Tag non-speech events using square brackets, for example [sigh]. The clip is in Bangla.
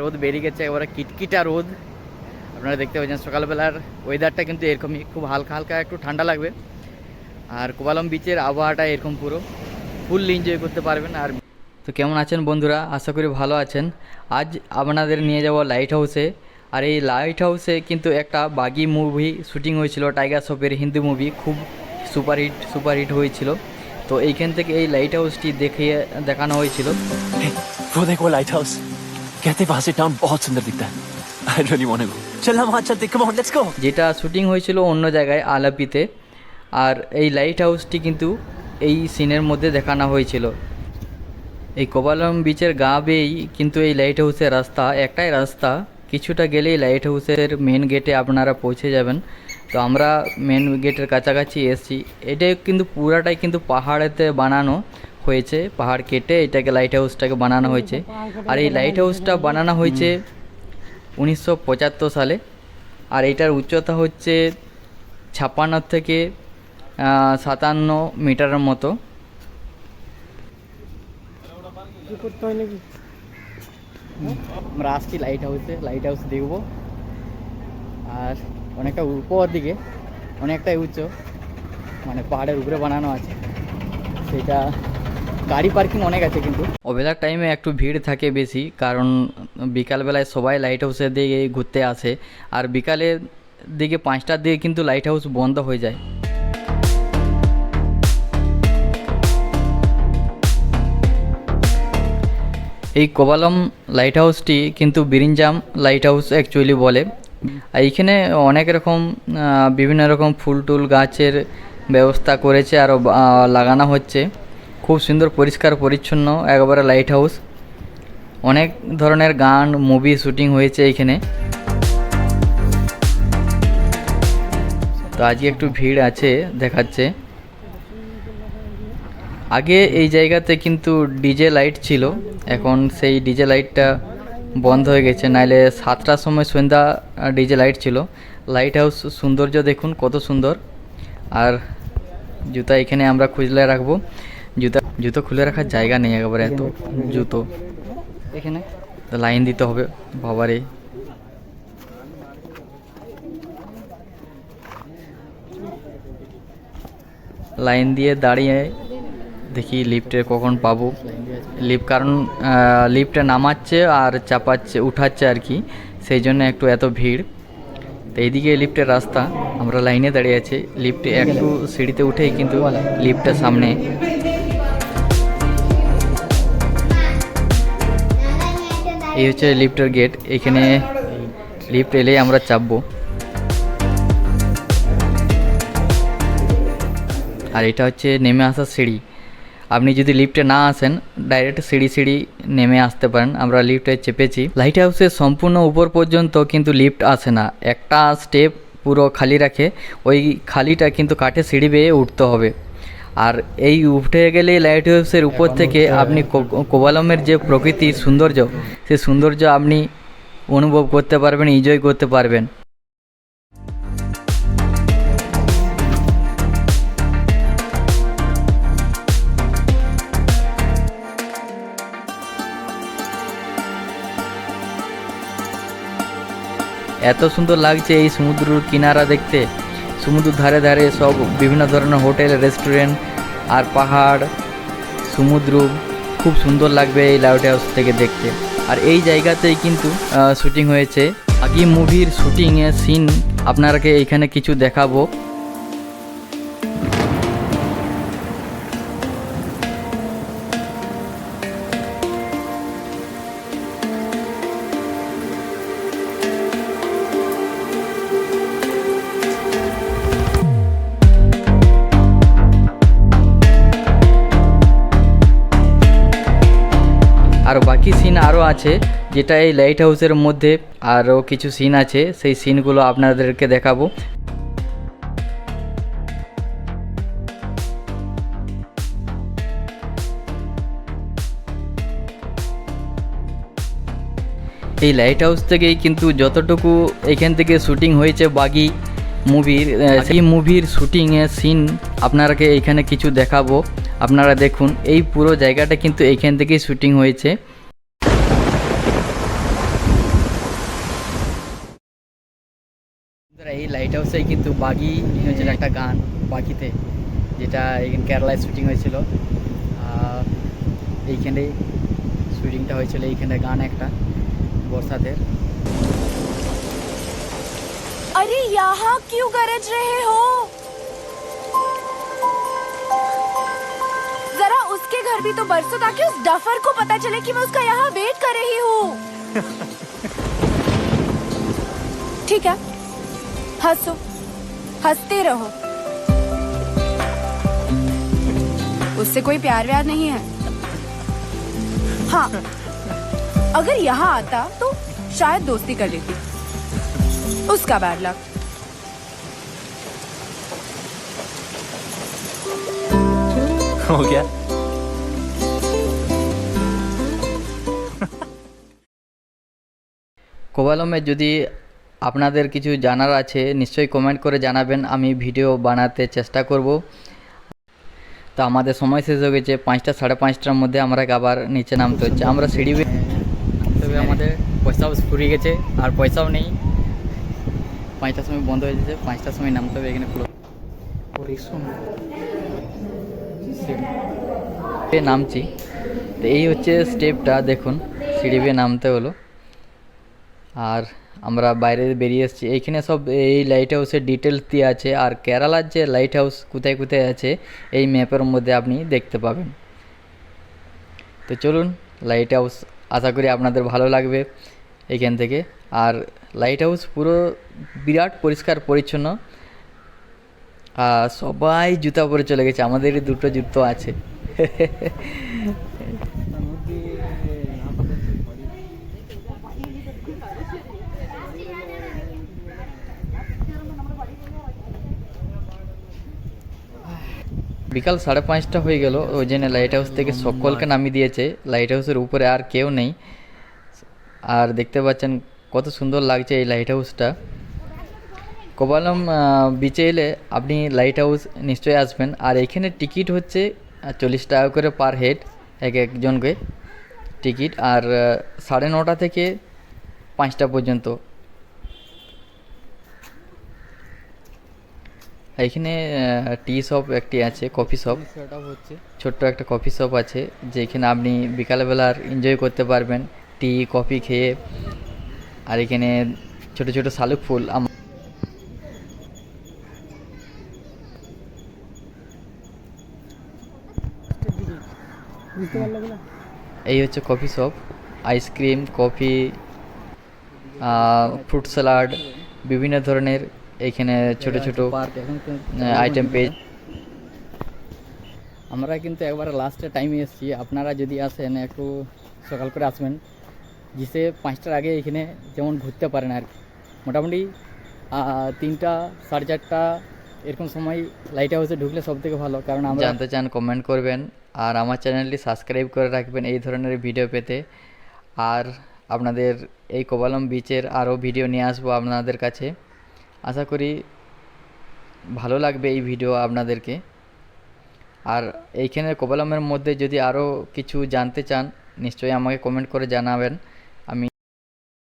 রোদ বেরিয়ে গেছে এবারে কিটকিটা রোদ। আপনারা দেখতে পাচ্ছেন সকালবেলার ওয়েদারটা কিন্তু এরকমই, খুব হালকা হালকা, একটু ঠান্ডা লাগবে। আর কোবালম বিচের আবহাওয়াটা এরকম পুরো। ফুল এনজয় করতে পারবেন। আর তো কেমন আছেন বন্ধুরা? আশা করি ভালো আছেন। আজ আপনাদের নিয়ে যাব লাইট হাউসে আর এই লাইট হাউসে কিন্তু একটা বাগি মুভি শুটিং হয়েছিল টাইগার শপের হিন্দি মুভি খুব সুপারহিট সুপারহিট হয়েছিল। তো এইখান থেকে এই লাইট হাউসটি দেখিয়ে দেখানো হয়েছিল। লাইট হাউস कहते वहां से टाउन बहुत सुंदर दिखता है आई रियली वांट गो चल हम वहां चलते कम ऑन लेट्स गो যেটা শুটিং হয়েছিল অন্য জায়গায় আলাপিতে আর এই লাইট হাউসটি কিন্তু এই সিনের মধ্যে দেখানো হয়েছিল এই কোবালম বিচের গা বেয়েই কিন্তু এই লাইট হাউসের রাস্তা একটাই রাস্তা কিছুটা গেলেই লাইট হাউসের মেন গেটে আপনারা পৌঁছে যাবেন তো আমরা মেন গেটের কাছাকাছি এসেছি এটাই কিন্তু পুরাটাই কিন্তু পাহাড়েতে বানানো হয়েছে পাহাড় কেটে এটাকে লাইট হাউসটাকে বানানো হয়েছে। আর এই লাইট হাউসটা বানানো হয়েছে উনিশশো পঁচাত্তর সালে। আর এটার উচ্চতা হচ্ছে ছাপ্পান্ন থেকে সাতান্ন মিটারের মতো। আমরা আসছি লাইট হাউসে লাইট হাউস দেখব। আর অনেকটা উপর দিকে অনেকটাই উচ্চ মানে পাহাড়ের উপরে বানানো আছে। সেটা গাড়ি পার্কিং অনেক আছে কিন্তু। ওবেলার টাইমে একটু ভিড় থাকে বেশি, কারণ বিকালবেলায় সবাই লাইট হাউসের দিকে ঘুরতে আসে, আর বিকালের দিকে পাঁচটার দিকে কিন্তু লাইট হাউস বন্ধ হয়ে যায়। এই কোবালম লাইট হাউসটি কিন্তু বিরিঞ্জাম লাইট হাউস অ্যাকচুয়ালি বলে এইখানে অনেক রকম বিভিন্ন রকম ফুল টুল গাছের ব্যবস্থা করেছে আর লাগানো হচ্ছে। খুব সুন্দর, পরিষ্কার, পরিচ্ছন্ন, একবারে লাইট হাউস অনেক ধরনের গান মুভি শুটিং হয়েছে এইখানে। তো আজকে একটু ভিড় আছে দেখাচ্ছে। আগে এই জায়গাতে কিন্তু ডিজে লাইট ছিল। এখন সেই ডিজে লাইটটা বন্ধ হয়ে গেছে। নাইলে সাতটার সময় সন্ধ্যা ডিজে লাইট ছিল। লাইট হাউস সৌন্দর্য দেখুন, কত সুন্দর। আর জুতা এখানে আমরা খুঁজলে রাখব। জুতা খুলে রাখার জায়গা নেই একেবারে এত জুতো। এখানে? তো লাইন দিতে হবে বাবারে। লাইন দিয়ে দাঁড়িয়ে দেখি লিফটে কখন পাবো। লিফট কারণ লিফটে নামাচ্ছে আর চাপাচ্ছে উঠাচ্ছে আর কি। সেই জন্য একটু এত ভিড়। তো এইদিকে লিফটের রাস্তা। আমরা লাইনে দাঁড়িয়ে আছি। লিফটে একটু সিঁড়িতে উঠেই কিন্তু লিফটের সামনে এই হচ্ছে লিফটের গেট। এখানে লিফট এলেই আমরা চাপবো। আর এটা হচ্ছে নেমে আসার সিঁড়ি। আপনি যদি লিফটে না আসেন ডাইরেক্ট সিঁড়ি সিঁড়ি নেমে আসতে পারেন। আমরা লিফটে চেপেছি। লাইট হাউসের সম্পূর্ণ উপর পর্যন্ত কিন্তু লিফট আসে না। একটা স্টেপ পুরো খালি রাখে। ওই খালিটা কিন্তু কাঠে সিঁড়ি বেয়ে উঠতে হবে। আর এই উঠে গেলে লাইট হাউসের উপর থেকে আপনি কোবালমের যে প্রকৃতির সৌন্দর্য সেই সৌন্দর্য আপনি অনুভব করতে পারবেন এনজয় করতে পারবেন। এত সুন্দর লাগছে এই সমুদ্রের কিনারা দেখতে। সমুদ্রের ধারে ধারে সব বিভিন্ন ধরনের হোটেল, রেস্টুরেন্ট আর পাহাড়, সমুদ্র, খুব সুন্দর লাগবে এই লাইট হাউস থেকে দেখতে। আর এই জায়গাতেই কিন্তু শুটিং হয়েছে। আগে মুভির শুটিংয়ের সিন আপনারাকে এইখানে কিছু দেখাবো। বাকি সিন আরও আছে যেটা এই লাইট হাউসের মধ্যে আরও কিছু সিন আছে সেই সিনগুলো আপনাদেরকে দেখাবো। এই লাইট হাউস থেকেই কিন্তু যতটুকু এখান থেকে শুটিং হয়েছে বাগি মুভির সেই মুভির শুটিংয়ের সিন আপনারাকে এখানে কিছু দেখাবো। আপনারা দেখুন এই পুরো জায়গাটা কিন্তু এইখান থেকেই শুটিং হয়েছে। লাইট হাউসেই কিন্তু বাগি হয়েছিল একটা গান বাগিতে যেটা এখানে কেরালায় শুটিং হয়েছিল আর এইখানেই শুটিংটা হয়েছিল এইখানে গান একটা বর্ষাদের अरे यहाँ क्यों गरज रहे हो जरा उसके घर भी तो बरसो ताकि उस डफर को पता चले कि मैं उसका यहाँ वेट कर रही हूँ ठीक है हंसो हंसते रहो उससे कोई प्यार व्यार नहीं है हाँ अगर यहाँ आता तो शायद दोस्ती कर लेती उसका बैड लक हो गया কোবালমে যদি আপনাদের কিছু জানার আছে, নিশ্চয়ই কমেন্ট করে জানাবেন, আমি ভিডিও বানাতে চেষ্টা করব। তো আমাদের সময় শেষ হয়ে গেছে, পাঁচটা, সাড়ে পাঁচটার মধ্যে আমরা আবার নিচে নামতে হচ্ছে। আমরা সিঁড়ি নামতে আমাদের পয়সাও ফুরিয়ে গেছে, আর পয়সাও নেই। পাঁচটার সময় বন্ধ হয়ে যাচ্ছে পাঁচটার সময় নামতে হবে, এখানে পুরো নামছি। তো এই হচ্ছে স্টেপটা দেখুন, সিঁড়ি বেয়ে নামতে হলো। আর আমরা বাইরে বেরিয়ে এসেছি। এইখানে সব এই লাইট হাউসের ডিটেলস দিয়ে আছে। আর কেরালার যে লাইট হাউস কোথায় কোথায় আছে, এই ম্যাপের মধ্যে আপনি দেখতে পাবেন। তো চলুন লাইট হাউস আশা করি আপনাদের ভালো লাগবে এইখান থেকে। আর লাইট হাউস পুরো বিরাট পরিষ্কার, পরিচ্ছন্ন। সবাই জুতা পরে চলে গেছে। আমাদেরই দুটো জুতো আছে। [laughs] বিকাল সাড়ে পাঁচটা হয়ে গেল। ওই জন্য লাইট হাউস থেকে সকলকে নামিয়ে দিয়েছে। লাইট হাউসের উপরে আর কেউ নেই। আর দেখতে পাচ্ছেন কত সুন্দর লাগছে এই লাইট হাউসটা কোবালম বিচে এলে আপনি লাইট হাউস নিশ্চয়ই আসবেন। আর এখানে টিকিট হচ্ছে চল্লিশ টাকা করে পার হেড এক একজনকে। টিকিট আর সাড়ে নটা থেকে পাঁচটা পর্যন্ত। এখানে টি শপ একটি আছে কফি শপ হচ্ছে। ছোট্ট একটা কফি শপ আছে যেখানে আপনি বিকালবেলার এনজয় করতে পারবেন। টি কফি খেয়ে। আর এখানে ছোট ছোট শালুক ফুল এই হচ্ছে coffee shop ice cream coffee fruit salad বিভিন্ন ধরনের এখানে ছোট ছোট আইটেম পেয়ে আমরা কিন্তু একবার লাস্টে টাইমে এসেছি। আপনারা যদি আসেন একটু সকাল করে আসবেন জিসে পাঁচটার আগে এখানে যেমন ঘুরতে পারেন আর কি। মোটামুটি তিনটা সাড়ে চারটা এরকম সময় লাইট হাউসে ঢুকলে সব থেকে ভালো। কারণ আমরা জানতে চান কমেন্ট করবেন। আর আমার চ্যানেলটি সাবস্ক্রাইব করে রাখবেন এই ধরনের ভিডিও পেতে। আর আপনাদের এই কোবালম বিচের আরও ভিডিও নিয়ে আসব আপনাদের কাছে। আশা করি ভালো লাগবে এই ভিডিও আপনাদেরকে। আর এইখানের কোবালমের মধ্যে যদি আরও কিছু জানতে চান, নিশ্চয়ই আমাকে কমেন্ট করে জানাবেন।